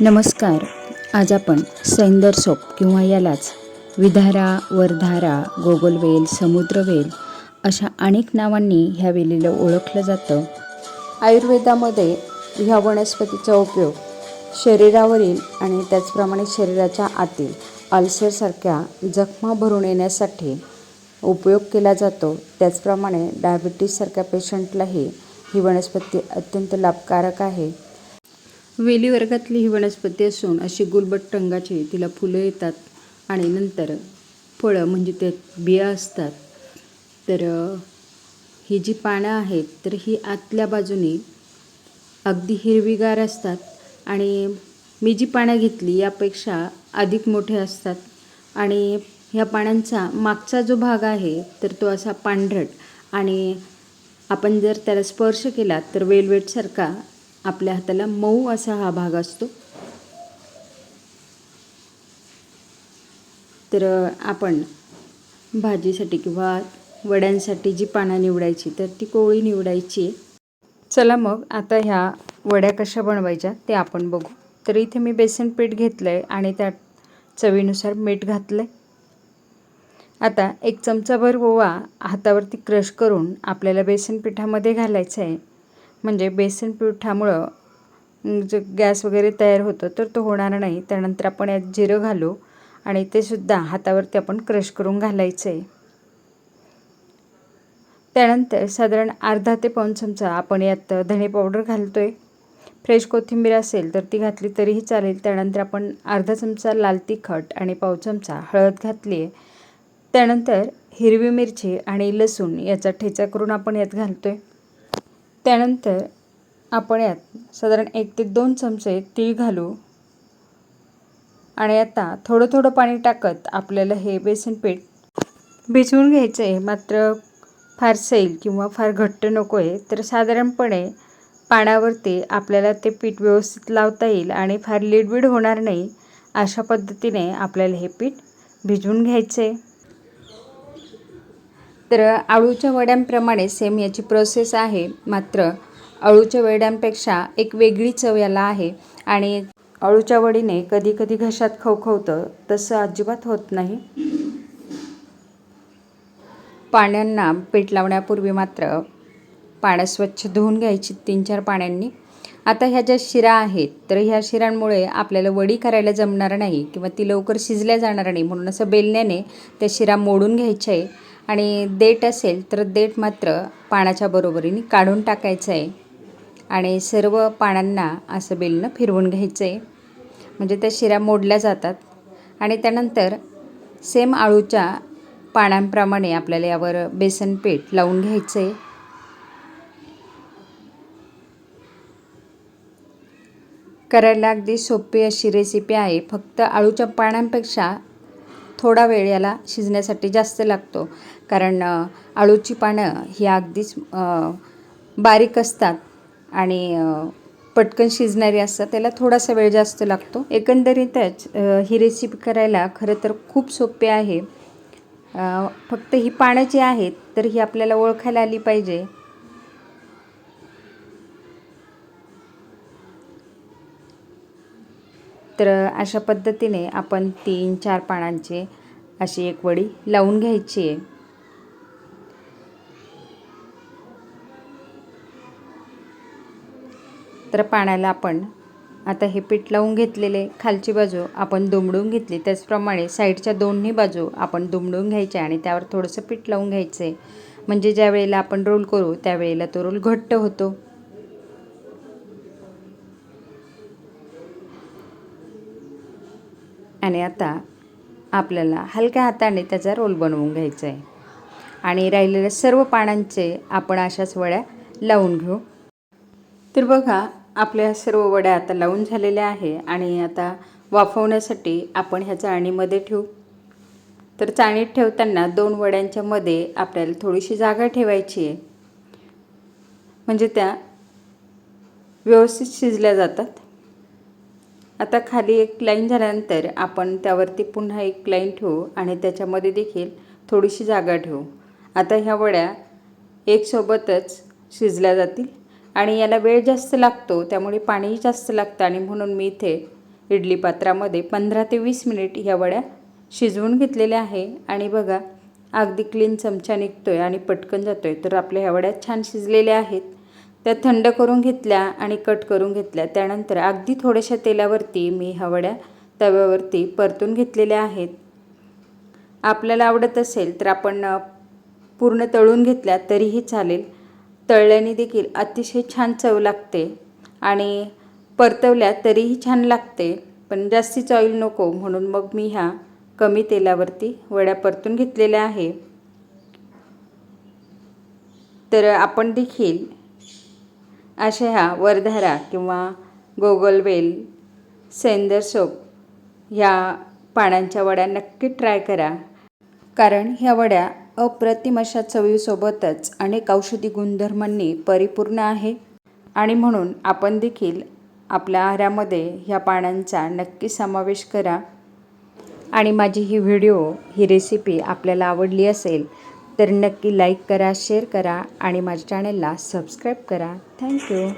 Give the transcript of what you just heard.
नमस्कार. आज आपण सैंदर सोप किंवा यालाच विधारा वरधारा गोगलवेल समुद्रवेल अशा अनेक नावांनी ह्या वेलीला ओळखलं जातं. आयुर्वेदामध्ये ह्या वनस्पतीचा उपयोग शरीरावरील आणि त्याचप्रमाणे शरीराच्या आतील अल्सरसारख्या जखमा भरून येण्यासाठी उपयोग केला जातो. त्याचप्रमाणे डायबिटीजसारख्या पेशंटलाही ही वनस्पती अत्यंत लाभकारक आहे. वेली वर्गातली ही वनस्पती असून अशी गुलबट रंगाची तिला फुलं येतात आणि नंतर फळं म्हणजे ते बिया असतात. तर ही जी पानं आहेत तर ही आतल्या बाजूने अगदी हिरवीगार असतात आणि मी जी पानं घेतली यापेक्षा अधिक मोठे असतात. आणि ह्या पानांचा मागचा जो भाग आहे तर तो असा पांढरट. आणि आपण जर त्याला स्पर्श केला तर वेलवेटसारखा आपल्या हाताला मऊ असा हा भाग असतो. तर आपण भाजीसाठी किंवा वड्यांसाठी जी पानं निवडायची तर ती कोळी निवडायची. चला मग आता ह्या वड्या कशा बनवायच्या ते आपण बघू. तर इथे मी बेसन पीठ घेतलं आहे आणि त्यात चवीनुसार मीठ घातलं आहे आता एक चमचाभर ओवा हातावरती क्रश करून आपल्याला बेसन पिठामध्ये घालायचं आहे म्हणजे बेसन पिठामुळं जो गॅस वगैरे तयार होतो तर तो होणार नाही. त्यानंतर आपण यात जिरं घालू आणि ते सुद्धा हातावरती आपण क्रश करून घालायचं आहे त्यानंतर साधारण अर्धा ते पाऊण चमचा आपण यात धणे पावडर घालतो आहे फ्रेश कोथिंबीर असेल तर ती घातली तरीही चालेल. त्यानंतर आपण अर्धा चमचा लाल तिखट आणि पाव चमचा हळद घातली आहे त्यानंतर हिरवी मिरची आणि लसूण याचा ठेचा करून आपण यात घालतो आहे त्यानंतर आपण यात साधारण एक ते दोन चमचे तीळ घालू. आणि आता थोडं थोडं पाणी टाकत आपल्याला हे बेसन पीठ भिजवून घ्यायचं आहे मात्र फार सैल किंवा फार घट्ट नको आहे तर साधारणपणे पाण्यावरती आपल्याला ते पीठ व्यवस्थित लावता येईल आणि फार लिडबीड होणार नाही अशा पद्धतीने आपल्याला हे पीठ भिजवून घ्यायचं आहे तर आळूच्या वड्यांप्रमाणे सेम याची प्रोसेस आहे. मात्र अळूच्या वड्यांपेक्षा एक वेगळी चव याला आहे आणि अळूच्या वडीने कधी कधी घशात खवखवतं तसं अजिबात होत नाही. पाण्यांना पीठ लावण्यापूर्वी मात्र पाण्यात स्वच्छ धुवून घ्यायची तीन चार पाण्यांनी. आता ह्या ज्या शिरा आहेत तर ह्या शिरांमुळे आपल्याला वडी करायला जमणार नाही किंवा ती लवकर शिजल्या जाणार नाही म्हणून असं बेलण्याने त्या शिरा मोडून घ्यायच्या आहे. आणि देठ असेल तर देठ मात्र पाण्याच्या बरोबरीने काढून टाकायचं आहे. आणि सर्व पानांना असं बेलनं फिरवून घ्यायचं आहे. म्हणजे त्या शिऱ्या मोडल्या जातात. आणि त्यानंतर सेम आळूच्या पानांप्रमाणे आपल्याला यावर बेसन पीठ लावून घ्यायचं आहे. करायला अगदी सोपी अशी रेसिपी आहे. फक्त आळूच्या पानांपेक्षा थोडा वेळ याला शिजण्यासाठी जास्त लागतो. कारण अळूची आळूची पानं ही अगदीच बारीक असतात आणि पटकन शिजणारी असतात. त्याला थोडासा वेळ जास्त लागतो. एकंदरीतच ही रेसिपी करायला खरं तर खूप सोपे आहे. फक्त ही पानं जी आहेत तर ही आपल्याला ओळखायला आली पाहिजे. तर अशा पद्धतीने आपण तीन चार पानांची अशी एक वडी लावून घ्यायची आहे. तर पाण्याला आपण आता हे पीठ लावून घेतलेले खालची बाजू आपण दुमडून घेतली. त्याचप्रमाणे साईडच्या दोन्ही बाजू आपण दुमडून घ्यायच्या आणि त्यावर थोडंसं पीठ लावून घ्यायचं. आहे म्हणजे ज्या वेळेला आपण रोल करू त्यावेळेला तो रोल घट्ट होतो. आणि आता आपल्याला हलक्या हाताने त्याचा रोल बनवून घ्यायचा आहे. आणि राहिलेल्या सर्व पानांचे आपण अशाच वड्या लावून घेऊ. तर बघा आपल्या सर्व वड्या आता लावून झालेल्या आहे आणि आता वाफवण्यासाठी आपण ह्या चाळणीमध्ये ठेवू. तर चाळणीत ठेवताना दोन वड्यांच्या मध्ये आपल्याला थोडीशी जागा ठेवायची आहे. म्हणजे त्या व्यवस्थित शिजल्या जातात. आता खाली एक लाईन झाल्यानंतर आपण त्यावरती पुन्हा एक लाईन ठेवू आणि त्याच्यामध्ये देखील थोडीशी जागा ठेवू. आता ह्या वड्या एकसोबतच शिजल्या जातील आणि याला वेळ जास्त लागतो त्यामुळे पाणीही जास्त लागतं आणि म्हणून मी इथे इडली पात्रामध्ये पंधरा ते वीस मिनिट ह्या वड्या शिजवून घेतलेल्या आहे. आणि बघा अगदी क्लीन चमचा निघतो आहे आणि पटकन जातो आहे तर आपल्या ह्या वड्या छान शिजलेल्या आहेत. त्या थंड करून घेतल्या आणि कट करून घेतल्या. त्यानंतर अगदी थोड्याशा तेलावरती मी ह्या वड्या तव्यावरती परतून घेतलेल्या आहेत. आपल्याला आवडत असेल तर आपण पूर्ण तळून घेतल्या तरीही चालेल. तळल्याने देखील अतिशय छान चव लागते आणि परतवल्या तरीही छान लागते. पण जास्तीच ऑइल नको म्हणून मग मी ह्या कमी तेलावरती वड्या परतून घेतलेल्या आहे. तर आपण देखील अशा ह्या वर्धारा किंवा गोगलवेल सेंदर सोप ह्या पानांच्या वड्या नक्की ट्राय करा. कारण ह्या वड्या अप्रतिम अशा चवीसोबतच अनेक औषधी गुणधर्मांनी परिपूर्ण आहे. आणि म्हणून आपण देखील आपल्या आहारामध्ये ह्या पानांचा नक्की समावेश करा. आणि माझी ही व्हिडिओ ही रेसिपी आपल्याला आवडली असेल तर नक्की लाईक करा शेअर करा आणि माझ्या चॅनलला सबस्क्राईब करा. थँक्यू